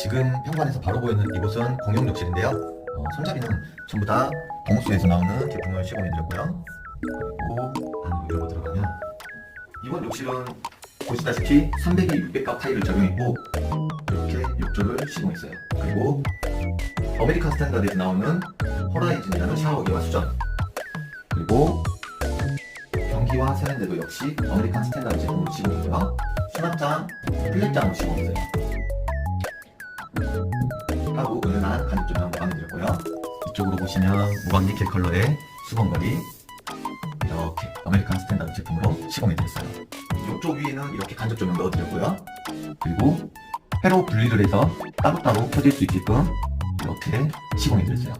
지금 현관에서 바로 보이는 이곳은 공용 욕실인데요. 어, 손잡이는 전부 다 동수에서 나오는 제품을 시공해드렸고요. 그리고 안으로 열고 들어가면 이번 욕실은 보시다시피 300이 600각 타일을 적용했고 이렇게 욕조를 시공했어요. 그리고 아메리칸 스탠다드에서 나오는 호라이즌이라는 샤워기와 수전 그리고 변기와 세면대도 역시 아메리칸 스탠다드 제품으로 시공했고요. 수납장, 플랫장으로 시공했어요. 은은한 조명 마감해드렸고요. 이쪽으로 보시면 무광 니켈 컬러의 수건걸이 이렇게 아메리칸 스탠다드 제품으로 시공해드렸어요. 이쪽 위에는 이렇게 간접 조명 넣어드렸고요. 그리고 회로 분리를 해서 따로따로 켜질 수 있게끔 이렇게 시공해드렸어요.